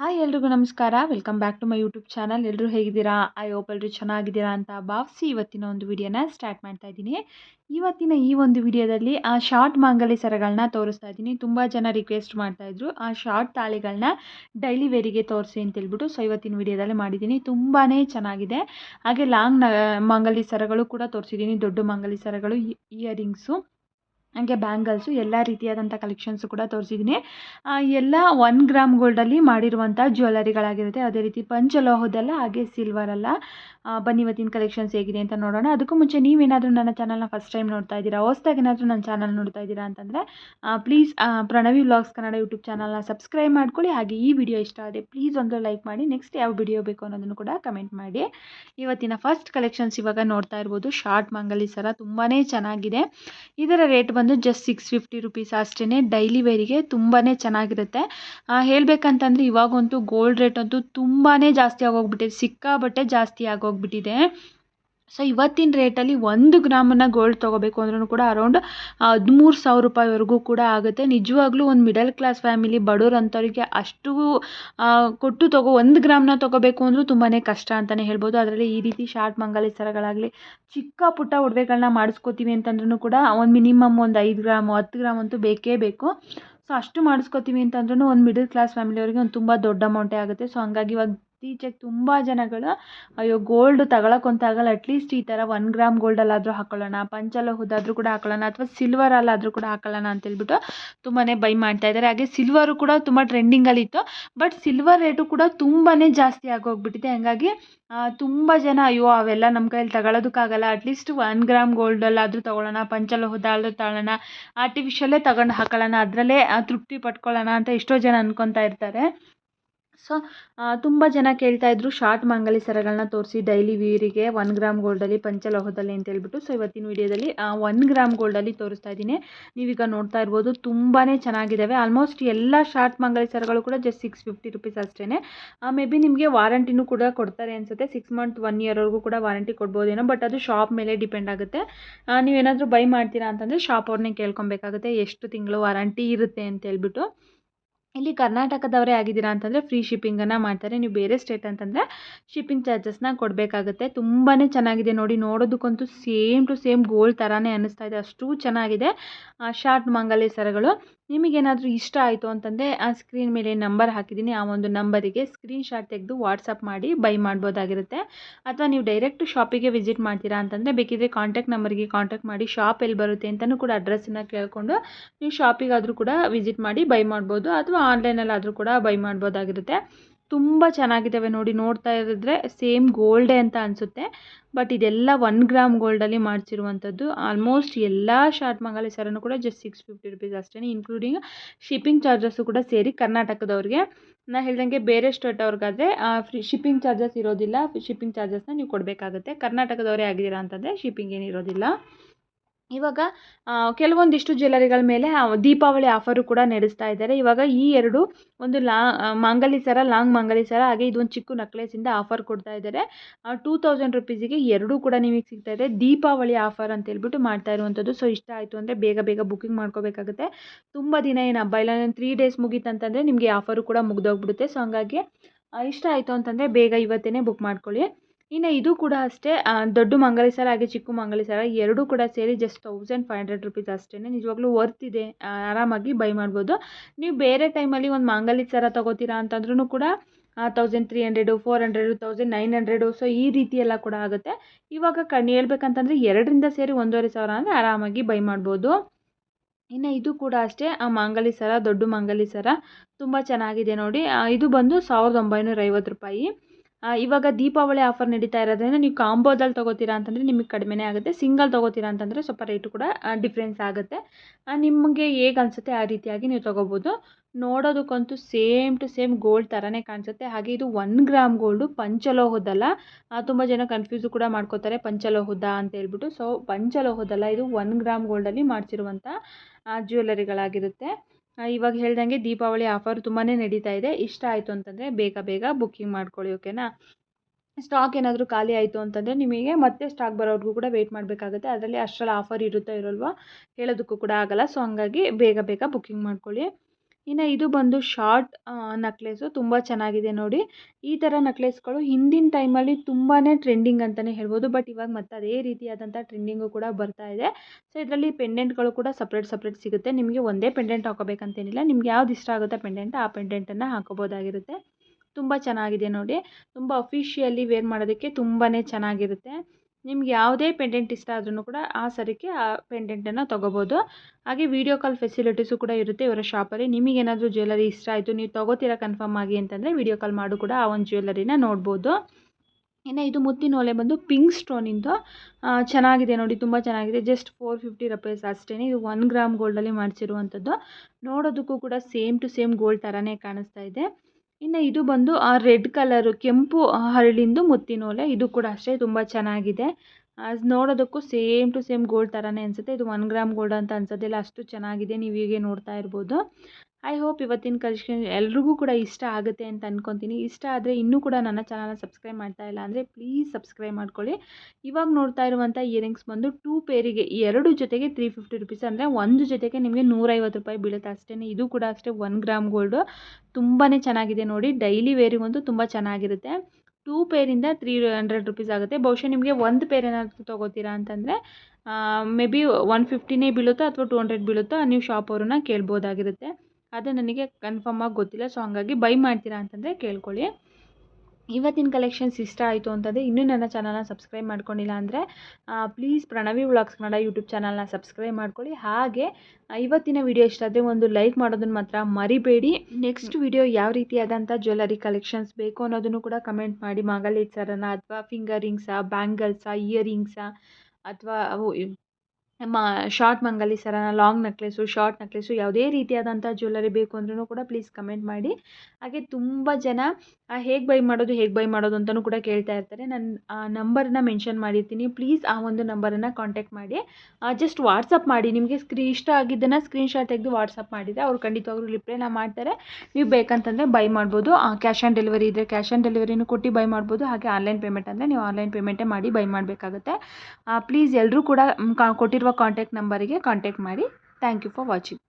Hi ಎಲ್ರಿಗೂ ನಮಸ್ಕಾರ. Welcome back to my YouTube channel ಎಲ್ಲರೂ ಹೇಗಿದ್ದೀರಾ? ಐ ಹೋಪ್ ಎಲ್ಲರೂ ಚೆನ್ನಾಗಿದ್ದೀರಾ ಅಂತ ಭಾವಿಸಿ ಇವತ್ತಿನ ಒಂದು ವಿಡಿಯೋನ ಸ್ಟಾರ್ಟ್ ಮಾಡ್ತಾ ಇದ್ದೀನಿ. ಇವತ್ತಿನ ಈ ಒಂದು ವಿಡಿಯೋದಲ್ಲಿ ಆ ಶಾರ್ಟ್ ಮಾಂಗಲ್ಯ ಸರಗಳನ್ನ ತೋರಿಸ್ತಾ ಇದ್ದೀನಿ. ತುಂಬ ಜನ ರಿಕ್ವೆಸ್ಟ್ ಮಾಡ್ತಾಯಿದ್ರು ಆ ಶಾರ್ಟ್ ತಾಳಿಗಳನ್ನ ಡೈಲಿ ವೇರಿಗೆ ತೋರಿಸಿ ಅಂತ ಹೇಳ್ಬಿಟ್ಟು ಸೊ ಇವತ್ತಿನ ವಿಡಿಯೋದಲ್ಲಿ ಮಾಡಿದ್ದೀನಿ. ತುಂಬಾ ಚೆನ್ನಾಗಿದೆ. ಹಾಗೆ ಲಾಂಗ್ ಮಾಂಗಲ್ಯ ಸರಗಳು ಕೂಡ ತೋರಿಸಿದ್ದೀನಿ. ದೊಡ್ಡ ಮಾಂಗಲ್ಯ ಸರಗಳು ಇಯರಿಂಗ್ಸು ಹಾಗೆ ಬ್ಯಾಂಗಲ್ಸು ಎಲ್ಲ ರೀತಿಯಾದಂಥ ಕಲೆಕ್ಷನ್ಸು ಕೂಡ ತೋರಿಸಿದ್ದೀನಿ. ಎಲ್ಲ ಒನ್ ಗ್ರಾಮ್ ಗೋಲ್ಡಲ್ಲಿ ಮಾಡಿರುವಂಥ ಜ್ಯುವೆಲರಿಗಳಾಗಿರುತ್ತೆ ಅದೇ ರೀತಿ ಪಂಚಲೋಹದಲ್ಲ ಹಾಗೆ ಸಿಲ್ವರಲ್ಲ ಬನ್ನಿ ಇವತ್ತಿನ ಕಲೆಕ್ಷನ್ಸ್ ಹೇಗಿದೆ ಅಂತ ನೋಡೋಣ. ಅದಕ್ಕೂ ಮುಂಚೆ ನೀವೇನಾದರೂ ನನ್ನ ಚಾನಲ್ನ ಫಸ್ಟ್ ಟೈಮ್ ನೋಡ್ತಾ ಇದ್ದೀರಾ, ಹೊಸ್ದಾಗಿ ಏನಾದರೂ ನನ್ನ ಚಾನಲ್ ನೋಡ್ತಾ ಇದ್ದೀರಾ ಅಂತಂದರೆ please Pranavi vlogs Kannada YouTube ಚಾನಲ್ನ ಸಬ್ಸ್ಕ್ರೈಬ್ ಮಾಡ್ಕೊಳ್ಳಿ. ಹಾಗೆ ಈ ವಿಡಿಯೋ ಇಷ್ಟ ಆದರೆ ಪ್ಲೀಸ್ ಒಂದು ಲೈಕ್ ಮಾಡಿ ನೆಕ್ಸ್ಟ್ ಯಾವ ವಿಡಿಯೋ ಬೇಕು ಅನ್ನೋದನ್ನು ಕೂಡ ಕಮೆಂಟ್ ಮಾಡಿ. ಇವತ್ತಿನ ಫಸ್ಟ್ ಕಲೆಕ್ಷನ್ಸ್ ಇವಾಗ ನೋಡ್ತಾ ಇರ್ಬೋದು. ಶಾರ್ಟ್ ಮಂಗಲಿ ಸರ ತುಂಬಾ ಚೆನ್ನಾಗಿದೆ. ಇದರ ರೇಟ್ ಬಂದು ಜಸ್ಟ್ ಸಿಕ್ಸ್ ಫಿಫ್ಟಿ ರುಪೀಸ್ ಅಷ್ಟೇ ಡೈಲಿ ವೇರಿಗೆ ತುಂಬಾ ಚೆನ್ನಾಗಿರುತ್ತೆ. ಹೇಳಬೇಕಂತಂದರೆ ಇವಾಗಂತೂ ಗೋಲ್ಡ್ ರೇಟ್ ಅಂತೂ ತುಂಬಾ ಜಾಸ್ತಿ ಆಗೋಗ್ಬಿಟ್ಟಿದೆ. ಸಿಕ್ಕಾಬಟ್ಟೆ ಜಾಸ್ತಿ ಆಗೋಗ್ಬಿಟ್ಟಿದೆ ಸೊ ಇವತ್ತಿನ ರೇಟಲ್ಲಿ ಒಂದು ಗ್ರಾಮನ್ನು ಗೋಲ್ಡ್ ತೊಗೋಬೇಕು ಅಂದ್ರೂ ಕೂಡ ಅರೌಂಡ್ ಹದಿಮೂರು ಸಾವಿರ ರೂಪಾಯಿವರೆಗೂ ಕೂಡ ಆಗುತ್ತೆ. ನಿಜವಾಗ್ಲೂ ಒಂದು ಮಿಡಲ್ ಕ್ಲಾಸ್ ಫ್ಯಾಮಿಲಿ ಬಡವ್ರು ಅಂಥವ್ರಿಗೆ ಅಷ್ಟು ಕೊಟ್ಟು ತಗೋ, ಒಂದು ಗ್ರಾಮನ್ನ ತೊಗೋಬೇಕು ಅಂದರೂ ತುಂಬಾ ಕಷ್ಟ ಅಂತಲೇ ಹೇಳ್ಬೋದು. ಅದರಲ್ಲಿ ಈ ರೀತಿ ಶಾರ್ಟ್ ಮಂಗಲಿ ಸರಗಳಾಗಲಿ, ಚಿಕ್ಕ ಪುಟ್ಟ ಒಡವೆಗಳನ್ನ ಮಾಡಿಸ್ಕೋತೀವಿ ಅಂತಂದ್ರೂ ಕೂಡ ಒಂದು ಮಿನಿಮಮ್ ಒಂದು ಐದು ಗ್ರಾಮು, ಹತ್ತು ಗ್ರಾಮ್ ಅಂತೂ ಬೇಕೇ ಬೇಕು. ಸೊ ಅಷ್ಟು ಮಾಡಿಸ್ಕೋತೀವಿ ಅಂತಂದ್ರೂ ಒಂದು ಮಿಡಲ್ ಕ್ಲಾಸ್ ಫ್ಯಾಮಿಲಿಯವರಿಗೆ ಒಂದು ತುಂಬ ದೊಡ್ಡ ಅಮೌಂಟೇ ಆಗುತ್ತೆ. ಸೊ ಹಂಗಾಗಿ ಇವಾಗ ಇತ್ತೀಚೆಗೆ ತುಂಬ ಜನಗಳು, ಅಯ್ಯೋ ಗೋಲ್ಡ್ ತಗೊಳಕ್ಕಂತ ಆಗಲ್ಲ ಅಟ್ಲೀಸ್ಟ್ ಈ ಥರ ಒನ್ ಗ್ರಾಮ್ ಗೋಲ್ಡಲ್ಲಾದರೂ ಹಾಕೊಳ್ಳೋಣ ಪಂಚಲೋಹದಾದರೂ ಕೂಡ ಹಾಕೊಳ್ಳೋಣ, ಅಥವಾ ಸಿಲ್ವರಲ್ಲಾದರೂ ಕೂಡ ಹಾಕೊಳ್ಳೋಣ ಅಂತೇಳ್ಬಿಟ್ಟು ತುಂಬಾ ಬೈ ಮಾಡ್ತಾ ಇದ್ದಾರೆ. ಹಾಗೆ ಸಿಲ್ವರು ಕೂಡ ತುಂಬ ಟ್ರೆಂಡಿಂಗಲ್ಲಿತ್ತು ಬಟ್ ಸಿಲ್ವರ್ ರೇಟು ಕೂಡ ತುಂಬಾ ಜಾಸ್ತಿ ಆಗೋಗ್ಬಿಟ್ಟಿದೆ. ಹಾಗಾಗಿ ತುಂಬ ಜನ, ಅಯ್ಯೋ, ಅವೆಲ್ಲ ನಮ್ಮ ಕೈಯಲ್ಲಿ ತಗೊಳ್ಳೋದಕ್ಕಾಗಲ್ಲ ಅಟ್ಲೀಸ್ಟ್ ಒನ್ ಗ್ರಾಮ್ ಗೋಲ್ಡಲ್ಲಾದರೂ ತೊಗೊಳ್ಳೋಣ ಪಂಚಲೋಹದಾದರೂ ತಗೊಳ್ಳೋಣ ಆರ್ಟಿಫಿಷಿಯಲ್ಲೇ ತಗೊಂಡು ಹಾಕೊಳ್ಳೋಣ, ಅದರಲ್ಲೇ ತೃಪ್ತಿ ಪಟ್ಕೊಳ್ಳೋಣ ಅಂತ ಎಷ್ಟೋ ಜನ ಅನ್ಕೊತಾ ಇರ್ತಾರೆ. ಸೊ ತುಂಬ ಜನ ಕೇಳ್ತಾ ಇದ್ರು, ಶಾರ್ಟ್ ಮಂಗಲಿ ಸರಗಳನ್ನ ತೋರಿಸಿ ಡೈಲಿ ವೀರಿಗೆ ಒನ್ ಗ್ರಾಮ್ ಗೋಲ್ಡಲ್ಲಿ ಪಂಚಲೋಹದಲ್ಲಿ ಅಂತ ಹೇಳ್ಬಿಟ್ಟು. ಸೊ, ಇವತ್ತಿನ ವಿಡಿಯೋದಲ್ಲಿ ಒನ್ ಗ್ರಾಮ್ ಗೋಲ್ಡಲ್ಲಿ ತೋರಿಸ್ತಾ ಇದ್ದೀನಿ. ನೀವೀಗ ನೋಡ್ತಾ ಇರ್ಬೋದು ತುಂಬಾ ಚೆನ್ನಾಗಿದ್ದಾವೆ ಆಲ್ಮೋಸ್ಟ್ ಎಲ್ಲ ಶಾರ್ಟ್ ಮಂಗಲಿ ಸರಗಳು ಕೂಡ ಜಸ್ಟ್ ಸಿಕ್ಸ್ ಫಿಫ್ಟಿ ರುಪೀಸ್ ಅಷ್ಟೇ ಮೇ ಬಿ ನಿಮಗೆ ವಾರಂಟಿನೂ ಕೂಡ ಕೊಡ್ತಾರೆ ಅನ್ಸುತ್ತೆ. ಸಿಕ್ಸ್ ಮಂತ್, ಒನ್ ಇಯರ್ವರೆಗೂ ಕೂಡ ವಾರಂಟಿ ಕೊಡ್ಬೋದೇನೋ, ಬಟ್ ಅದು ಶಾಪ್ ಮೇಲೆ ಡಿಪೆಂಡ್ ಆಗುತ್ತೆ. ನೀವೇನಾದರೂ ಬೈ ಮಾಡ್ತೀರಾ ಅಂತಂದರೆ ಶಾಪ್ ಅವ್ರನ್ನೇ ಕೇಳ್ಕೊಬೇಕಾಗುತ್ತೆ, ಎಷ್ಟು ತಿಂಗಳು ವಾರಂಟಿ ಇರುತ್ತೆ ಅಂತ ಹೇಳ್ಬಿಟ್ಟು. ಇಲ್ಲಿ ಕರ್ನಾಟಕದವರೇ ಆಗಿದ್ದೀರಾ ಅಂತಂದರೆ ಫ್ರೀ ಶಿಪ್ಪಿಂಗನ್ನು ಮಾಡ್ತಾರೆ. ನೀವು ಬೇರೆ ಸ್ಟೇಟ್ ಅಂತಂದರೆ ಶಿಪ್ಪಿಂಗ್ ಚಾರ್ಜಸ್ನ ಕೊಡಬೇಕಾಗುತ್ತೆ. ತುಂಬಾ ಚೆನ್ನಾಗಿದೆ ನೋಡಿ. ನೋಡೋದಕ್ಕಂತೂ ಸೇಮ್ ಟು ಸೇಮ್ ಗೋಲ್ಡ್ ಥರನೇ ಅನ್ನಿಸ್ತಾ ಇದೆ. ಅಷ್ಟು ಚೆನ್ನಾಗಿದೆ. ಶಾರ್ಟ್ ಮಂಗಲ್ಯ ಸರಗಳು. ನಿಮಗೇನಾದರೂ ಇಷ್ಟ ಆಯಿತು ಅಂತಂದರೆ ಆ ಸ್ಕ್ರೀನ್ ಮೇಲೆ ನಂಬರ್ ಹಾಕಿದ್ದೀನಿ. ಆ ಒಂದು ನಂಬರಿಗೆ ಸ್ಕ್ರೀನ್ ಶಾಟ್ ತೆಗೆದು ವಾಟ್ಸಪ್ ಮಾಡಿ ಬೈ ಮಾಡ್ಬೋದಾಗಿರುತ್ತೆ. ಅಥವಾ ನೀವು ಡೈರೆಕ್ಟ್ ಶಾಪಿಗೆ ವಿಸಿಟ್ ಮಾಡ್ತೀರಾ ಅಂತಂದರೆ ಬೇಕಿದ್ರೆ ಕಾಂಟ್ಯಾಕ್ಟ್ ನಂಬರ್ಗೆ ಕಾಂಟ್ಯಾಕ್ಟ್ ಮಾಡಿ ಶಾಪ್ ಎಲ್ಲಿ ಬರುತ್ತೆ ಅಂತಲೂ ಕೂಡ ಅಡ್ರೆಸ್ಸನ್ನು ಕೇಳಿಕೊಂಡು ನೀವು ಶಾಪಿಗಾದರೂ ಕೂಡ ವಿಸಿಟ್ ಮಾಡಿ ಬೈ ಮಾಡ್ಬೋದು. ಅಥವಾ ಆನ್ಲೈನಲ್ಲಾದರೂ ಕೂಡ ಬೈ ಮಾಡ್ಬೋದಾಗಿರುತ್ತೆ. ತುಂಬ ಚೆನ್ನಾಗಿದ್ದಾವೆ ನೋಡಿ, ನೋಡ್ತಾ ಇರಿದ್ರೆ ಸೇಮ್ ಗೋಲ್ಡೆ ಅಂತ ಅನಿಸುತ್ತೆ. ಬಟ್ ಇದೆಲ್ಲ ಒನ್ ಗ್ರಾಮ್ ಗೋಲ್ಡಲ್ಲಿ ಮಾಡಿಸಿರುವಂಥದ್ದು ಆಲ್ಮೋಸ್ಟ್ ಎಲ್ಲ ಶಾರ್ಟ್ ಮಂಗಾಲಿ ಸರನು ಕೂಡ ಜಸ್ಟ್ ಸಿಕ್ಸ್ ಫಿಫ್ಟಿ ರುಪೀಸ್ ಅಷ್ಟೇ ಇನ್ಕ್ಲೂಡಿಂಗ್ ಶಿಪ್ಪಿಂಗ್ ಚಾರ್ಜಸ್ಸು ಕೂಡ ಸೇರಿ ಕರ್ನಾಟಕದವ್ರಿಗೆ. ನಾ ಹೇಳ್ದಂಗೆ ಬೇರೆ ಸ್ಟೇಟ್ ಅವ್ರಿಗಾದರೆ ಫ್ರೀ ಶಿಪ್ಪಿಂಗ್ ಚಾರ್ಜಸ್ ಇರೋದಿಲ್ಲ. ಶಿಪ್ಪಿಂಗ್ ಚಾರ್ಜಸ್ನ ನೀವು ಕೊಡಬೇಕಾಗುತ್ತೆ. ಕರ್ನಾಟಕದವರೇ ಆಗಿದ್ದೀರಾ ಅಂತಂದರೆ ಶಿಪ್ಪಿಂಗ್ ಏನಿರೋದಿಲ್ಲ ಇವಾಗ ಕೆಲವೊಂದಿಷ್ಟು ಜ್ಯುವೆಲರಿಗಳ ಮೇಲೆ ದೀಪಾವಳಿ ಆಫರು ಕೂಡ ನಡೆಸ್ತಾ ಇದ್ದಾರೆ. ಇವಾಗ ಈ ಎರಡು ಒಂದು ಲಾ ಮಾಂಗಲ್ಯ ಸರ ಲಾಂಗ್ ಮಾಂಗಲ್ಯ ಸರ ಹಾಗೆ ಇದೊಂದು ಚಿಕ್ಕ ನಕ್ಲೆಸಿಂದ ಆಫರ್ ಕೊಡ್ತಾ ಇದ್ದಾರೆ. ಟೂ ತೌಸಂಡ್ ರುಪೀಸಿಗೆ ಎರಡೂ ಕೂಡ ನಿಮಗೆ ಸಿಗ್ತಾ ಇದೆ. ದೀಪಾವಳಿ ಆಫರ್ ಅಂತ ಹೇಳ್ಬಿಟ್ಟು ಮಾಡ್ತಾ ಇರುವಂಥದ್ದು. ಸೊ ಇಷ್ಟ ಆಯಿತು ಅಂದರೆ ಬೇಗ ಬೇಗ ಬುಕ್ಕಿಂಗ್ ಮಾಡ್ಕೋಬೇಕಾಗುತ್ತೆ. ತುಂಬ ದಿನ ಏನು ಹಬ್ಬ ಇಲ್ಲ. ತ್ರೀ ಡೇಸ್ ಮುಗೀತಂತಂದರೆ ನಿಮಗೆ ಆಫರು ಕೂಡ ಮುಗ್ದೋಗ್ಬಿಡುತ್ತೆ. ಸೊ ಹಂಗಾಗಿ ಇಷ್ಟ ಆಯಿತು ಅಂತಂದರೆ ಬೇಗ ಇವತ್ತೇ ಬುಕ್ ಮಾಡ್ಕೊಳ್ಳಿ. ಇನ್ನು ಇದು ಕೂಡ ಅಷ್ಟೇ ದೊಡ್ಡ ಮಂಗಲಿ ಸರ ಹಾಗೆ ಚಿಕ್ಕ ಮಂಗಲಿ ಸರ ಎರಡೂ ಕೂಡ ಸೇರಿ just thousand five hundred rupees ಅಷ್ಟೇ ನಿಜವಾಗ್ಲೂ ವರ್ತ್ ಇದೆ. ಆರಾಮಾಗಿ ಬೈ ಮಾಡ್ಬೋದು. ನೀವು ಬೇರೆ ಟೈಮಲ್ಲಿ ಒಂದು ಮಂಗಳಿಸರ ಸರ ತೊಗೋತೀರಾ ಅಂತಂದ್ರೂ ಕೂಡ thousand three hundred four hundred thousand nine hundred so ಈ ರೀತಿ ಎಲ್ಲ ಕೂಡ ಆಗುತ್ತೆ. ಇವಾಗ ಕಣ್ಣು ಹೇಳ್ಬೇಕಂತಂದರೆ ಎರಡರಿಂದ ಸೇರಿ ಒಂದೂವರೆ ಸಾವಿರ ಅಂದರೆ ಆರಾಮಾಗಿ ಬೈ ಮಾಡ್ಬೋದು. ಇನ್ನು ಇದು ಕೂಡ ಅಷ್ಟೇ, ಆ ಮಾಂಗಲಿ ಸರ ದೊಡ್ಡ ಮಾಂಗಲಿ ಸರ ತುಂಬ ಚೆನ್ನಾಗಿದೆ ನೋಡಿ. ಇದು ಬಂದು ಸಾವಿರದ ಒಂಬೈನೂರ ಐವತ್ತು ರೂಪಾಯಿ. ಇವಾಗ ದೀಪಾವಳಿ ಆಫರ್ ನಡೀತಾ ಇರೋದ್ರಿಂದ ನೀವು ಕಾಂಬೋದಲ್ಲಿ ತೊಗೋತೀರಾ ಅಂತಂದರೆ ನಿಮಗೆ ಕಡಿಮೆನೇ ಆಗುತ್ತೆ. ಸಿಂಗಲ್ ತೊಗೋತೀರಾ ಅಂತಂದರೆ ಸ್ವಲ್ಪ ರೇಟು ಕೂಡ ಡಿಫ್ರೆನ್ಸ್ ಆಗುತ್ತೆ. ನಿಮಗೆ ಹೇಗೆ ಅನಿಸುತ್ತೆ ಆ ರೀತಿಯಾಗಿ ನೀವು ತೊಗೋಬೋದು. ನೋಡೋದಕ್ಕಂತೂ ಸೇಮ್ ಟು ಸೇಮ್ ಗೋಲ್ಡ್ ಥರನೇ ಕಾಣಿಸುತ್ತೆ. ಹಾಗೆ ಇದು ಒನ್ ಗ್ರಾಮ್ ಗೋಲ್ಡು ಪಂಚಲೋಹದಲ್ಲ ತುಂಬ ಜನ ಕನ್ಫ್ಯೂಸು ಕೂಡ ಮಾಡ್ಕೋತಾರೆ ಪಂಚಲೋಹದ ಅಂತ ಹೇಳ್ಬಿಟ್ಟು. ಸೊ ಪಂಚಲೋಹದಲ್ಲ ಇದು ಒನ್ ಗ್ರಾಮ್ ಗೋಲ್ಡಲ್ಲಿ ಮಾಡಿಸಿರುವಂಥ ಜ್ಯುವೆಲರಿಗಳಾಗಿರುತ್ತೆ ಇವಾಗ ಹೇಳ್ದಂಗೆ ದೀಪಾವಳಿ ಆಫರ್ ತುಂಬಾ ನಡೀತಾ ಇದೆ. ಇಷ್ಟ ಆಯಿತು ಅಂತಂದರೆ ಬೇಗ ಬೇಗ ಬುಕ್ಕಿಂಗ್ ಮಾಡ್ಕೊಳ್ಳಿ ಓಕೆನಾ ಸ್ಟಾಕ್ ಏನಾದರೂ ಖಾಲಿ ಆಯಿತು ಅಂತಂದರೆ ನಿಮಗೆ ಮತ್ತೆ ಸ್ಟಾಕ್ ಬರೋವ್ರಿಗೂ ಕೂಡ ವೆಯ್ಟ್ ಮಾಡಬೇಕಾಗುತ್ತೆ. ಅದರಲ್ಲಿ ಅಷ್ಟರಲ್ಲಿ ಆಫರ್ ಇರುತ್ತೋ ಇರೋಲ್ವೋ ಹೇಳೋದಕ್ಕೂ ಕೂಡ ಆಗಲ್ಲ. ಸೊ ಹಂಗಾಗಿ ಬೇಗ ಬೇಗ ಬುಕ್ಕಿಂಗ್ ಮಾಡ್ಕೊಳ್ಳಿ. ಇನ್ನು ಇದು ಬಂದು ಶಾರ್ಟ್ ನಕ್ಲೇಸು ತುಂಬ ಚೆನ್ನಾಗಿದೆ ನೋಡಿ. ಈ ಥರ ನಕ್ಲೇಸ್ಗಳು ಹಿಂದಿನ ಟೈಮಲ್ಲಿ ತುಂಬಾ ಟ್ರೆಂಡಿಂಗ್ ಅಂತಲೇ ಹೇಳ್ಬೋದು. ಬಟ್ ಇವಾಗ ಮತ್ತೆ ಅದೇ ರೀತಿಯಾದಂಥ ಟ್ರೆಂಡಿಂಗು ಕೂಡ ಬರ್ತಾ ಇದೆ. ಸೊ ಇದರಲ್ಲಿ ಪೆಂಡೆಂಟ್ಗಳು ಕೂಡ ಸಪ್ರೇಟ್ ಸಪ್ರೇಟ್ ಸಿಗುತ್ತೆ. ನಿಮಗೆ ಒಂದೇ ಪೆಂಡೆಂಟ್ ಹಾಕೋಬೇಕಂತೇನಿಲ್ಲ. ನಿಮ್ಗೆ ಯಾವ್ದು ಇಷ್ಟ ಆಗುತ್ತೆ ಪೆಂಡೆಂಟ್ ಆ ಪೆಂಡೆಂಟನ್ನು ಹಾಕೋಬೋದಾಗಿರುತ್ತೆ. ತುಂಬ ಚೆನ್ನಾಗಿದೆ ನೋಡಿ. ತುಂಬ ಅಫಿಷಿಯಲಿ ವೇರ್ ಮಾಡೋದಕ್ಕೆ ತುಂಬಾ ಚೆನ್ನಾಗಿರುತ್ತೆ. ನಿಮ್ಗೆ ಯಾವುದೇ ಪೆಂಡೆಂಟ್ ಇಷ್ಟ ಆದ್ರೂ ಕೂಡ ಆ ಸರಕ್ಕೆ ಆ ಪೆಂಡೆಂಟನ್ನು ತೊಗೋಬೋದು. ಹಾಗೆ ವೀಡಿಯೋ ಕಾಲ್ ಫೆಸಿಲಿಟೀಸು ಕೂಡ ಇರುತ್ತೆ ಇವರ ಶಾಪಲ್ಲಿ. ನಿಮಗೇನಾದರೂ ಜ್ಯುವೆಲ್ಲರಿ ಇಷ್ಟ ಆಯಿತು, ನೀವು ತೊಗೋತೀರಾ ಕನ್ಫರ್ಮ್ ಆಗಿ ಅಂತಂದರೆ ವೀಡಿಯೋ ಕಾಲ್ ಮಾಡು ಕೂಡ ಆ ಒಂದು ಜ್ಯುವೆಲ್ಲರಿನ ನೋಡ್ಬೋದು. ಇನ್ನು ಇದು ಮುತ್ತಿನ ಒಲೆ ಬಂದು ಪಿಂಕ್ ಸ್ಟೋನಿಂದು. ಚೆನ್ನಾಗಿದೆ ನೋಡಿ, ತುಂಬ ಚೆನ್ನಾಗಿದೆ. ಜಸ್ಟ್ ಫೋರ್ ಫಿಫ್ಟಿ ರುಪೀಸ್ ಅಷ್ಟೇ ಇದು ಒನ್ ಗ್ರಾಮ್ ಗೋಲ್ಡಲ್ಲಿ ಮಾಡಿಸಿರುವಂಥದ್ದು. ನೋಡೋದಕ್ಕೂ ಕೂಡ ಸೇಮ್ ಟು ಸೇಮ್ ಗೋಲ್ಡ್ ಥರನೇ ಕಾಣಿಸ್ತಾ ಇದೆ. ಇನ್ನು ಇದು ಬಂದು, ಆ ರೆಡ್ ಕಲರು ಕೆಂಪು ಹರಳಿಂದು ಮುತ್ತಿನ ಓಲೆ ಇದು ಕೂಡ ಅಷ್ಟೇ ತುಂಬ ಚೆನ್ನಾಗಿದೆ. ನೋಡೋದಕ್ಕೂ ಸೇಮ್ ಟು ಸೇಮ್ ಗೋಲ್ಡ್ ಥರನೇ ಅನಿಸುತ್ತೆ. ಇದು ಒನ್ ಗ್ರಾಮ್ ಗೋಲ್ಡ್ ಅಂತ ಅನ್ಸೋದಿಲ್ಲ. ಅಷ್ಟು ಚೆನ್ನಾಗಿದೆ. ನೀವು ಹೀಗೆ ನೋಡ್ತಾ ಇರ್ಬೋದು. ಐ ಹೋಪ್ ಇವತ್ತಿನ ಕಲೆಕ್ಷನ್ ಎಲ್ರಿಗೂ ಕೂಡ ಇಷ್ಟ ಆಗುತ್ತೆ ಅಂತ ಅಂದ್ಕೊತೀನಿ ಇಷ್ಟ ಆದರೆ ಇನ್ನೂ ಕೂಡ ನನ್ನ ಚಾನಲ್ನ ಸಬ್ಸ್ಕ್ರೈಬ್ ಮಾಡ್ತಾ ಇಲ್ಲ ಅಂದರೆ ಪ್ಲೀಸ್ ಸಬ್ಸ್ಕ್ರೈಬ್ ಮಾಡ್ಕೊಳ್ಳಿ. ಇವಾಗ ನೋಡ್ತಾ ಇರುವಂಥ ಇಯರಿಂಗ್ಸ್ ಬಂದು ಟೂ ಪೇರಿಗೆ ಎರಡು ಜೊತೆಗೆ ತ್ರೀ ಫಿಫ್ಟಿ ರುಪೀಸ್ ಅಂದರೆ ಒಂದು ಜೊತೆಗೆ ನಿಮಗೆ ನೂರೈವತ್ತು ರೂಪಾಯಿ ಬೀಳುತ್ತೆ ಅಷ್ಟೇ ಇದು ಕೂಡ ಅಷ್ಟೇ ಒನ್ ಗ್ರಾಮ್ ಗೋಲ್ಡು ತುಂಬಾ ಚೆನ್ನಾಗಿದೆ ನೋಡಿ. ಡೈಲಿ ವೇರಿಗಂತೂ ತುಂಬ ಚೆನ್ನಾಗಿರುತ್ತೆ. ಟೂ ಪೇರಿಂದ ತ್ರೀ ಹಂಡ್ರೆಡ್ ರುಪೀಸ್ ಆಗುತ್ತೆ. ಬಹುಶಃ ನಿಮಗೆ ಒಂದು ಪೇರ್ ಏನಾದರೂ ತೊಗೋತೀರಾ ಅಂತಂದರೆ ಮೇ ಬಿ ಒನ್ ಫಿಫ್ಟಿನೇ ಬೀಳುತ್ತೋ ಅಥವಾ ಟೂ ಹಂಡ್ರೆಡ್ ಬೀಳುತ್ತೋ, ನೀವು ಶಾಪ್ ಅವ್ರನ್ನ ಕೇಳ್ಬೋದಾಗಿರುತ್ತೆ. ಅದು ನನಗೆ ಕನ್ಫರ್ಮ್ ಆಗಿ ಗೊತ್ತಿಲ್ಲ. ಸೊ ಹಂಗಾಗಿ ಬೈ ಮಾಡ್ತೀರಾ ಅಂತಂದರೆ ಕೇಳ್ಕೊಳ್ಳಿ. ಇವತ್ತಿನ ಕಲೆಕ್ಷನ್ಸ್ ಇಷ್ಟ ಆಯಿತು ಅಂತಂದರೆ ಇನ್ನೂ ನನ್ನ ಚಾನಲ್ನ ಸಬ್ಸ್ಕ್ರೈಬ್ ಮಾಡ್ಕೊಂಡಿಲ್ಲ ಅಂದರೆ please Pranavi vlogs Kannada YouTube ಚಾನಲ್ನ ಸಬ್ಸ್ಕ್ರೈಬ್ ಮಾಡ್ಕೊಳ್ಳಿ. ಹಾಗೆ ಇವತ್ತಿನ ವಿಡಿಯೋ ಇಷ್ಟ ಆದರೆ ಒಂದು ಲೈಕ್ ಮಾಡೋದನ್ನು ಮಾತ್ರ ಮರಿಬೇಡಿ. ನೆಕ್ಸ್ಟ್ ವಿಡಿಯೋ ಯಾವ ರೀತಿಯಾದಂಥ ಜ್ಯುವೆಲ್ಲರಿ ಕಲೆಕ್ಷನ್ಸ್ ಬೇಕು ಅನ್ನೋದನ್ನು ಕೂಡ ಕಮೆಂಟ್ ಮಾಡಿ. ಮಾಗಲೇಟ್ ಸರನ, ಅಥವಾ ಫಿಂಗರಿಂಗ್ಸಾ ಬ್ಯಾಂಗಲ್ಸಾ ಇಯರಿಂಗ್ಸಾ ಅಥವಾ ನಮ್ಮ ಶಾರ್ಟ್ ಮಂಗಲಿ ಸರನ ಲಾಂಗ್ ನೆಕ್ಲೇಸು ಶಾರ್ಟ್ ನೆಕ್ಲೇಸು ಯಾವುದೇ ರೀತಿಯಾದಂಥ ಜ್ಯುವೆಲ್ಲರಿ ಬೇಕು ಅಂದ್ರೂ ಕೂಡ ಪ್ಲೀಸ್ ಕಮೆಂಟ್ ಮಾಡಿ. ಹಾಗೆ ತುಂಬ ಜನ ಹೇಗೆ ಬೈ ಮಾಡೋದು ಹೇಗೆ ಬೈ ಮಾಡೋದು ಅಂತಲೂ ಕೂಡ ಕೇಳ್ತಾ ಇರ್ತಾರೆ. ನನ್ನ ಆ ನಂಬರನ್ನ ಮೆನ್ಷನ್ ಮಾಡಿರ್ತೀನಿ. ಪ್ಲೀಸ್ ಆ ಒಂದು ನಂಬರನ್ನು ಕಾಂಟ್ಯಾಕ್ಟ್ ಮಾಡಿ. ಜಸ್ಟ್ ವಾಟ್ಸಪ್ ಮಾಡಿ. ನಿಮಗೆ ಸ್ಕ್ರೀ ಇಷ್ಟ ಆಗಿದ್ದನ್ನು ಸ್ಕ್ರೀನ್ಶಾಟ್ ತೆಗೆದು ವಾಟ್ಸಪ್ ಮಾಡಿದರೆ ಅವ್ರು ಖಂಡಿತವಾಗ್ಲೂ ರಿಪ್ಲೈನ ಮಾಡ್ತಾರೆ. ನೀವು ಬೇಕಂತಂದರೆ ಬೈ ಮಾಡ್ಬೋದು. ಕ್ಯಾಶ್ ಆನ್ ಡೆಲಿವರಿ ಇದ್ದರೆ ಕ್ಯಾಶ್ ಆನ್ ಡೆಲಿವರಿನೂ ಕೊಟ್ಟು ಬೈ ಮಾಡ್ಬೋದು. ಹಾಗೆ ಆನ್ಲೈನ್ ಪೇಮೆಂಟ್ ಅಂದರೆ ನೀವು ಆನ್ಲೈನ್ ಪೇಮೆಂಟೇ ಮಾಡಿ ಬೈ ಮಾಡಬೇಕಾಗುತ್ತೆ. ಪ್ಲೀಸ್ ಎಲ್ಲರೂ ಕೂಡ ಮ್, ಕೊಟ್ಟಿರುವ ಕಾಂಟ್ಯಾಕ್ಟ್ ನಂಬರಿಗೆ ಕಾಂಟ್ಯಾಕ್ಟ್ ಮಾಡಿ. Thank you for watching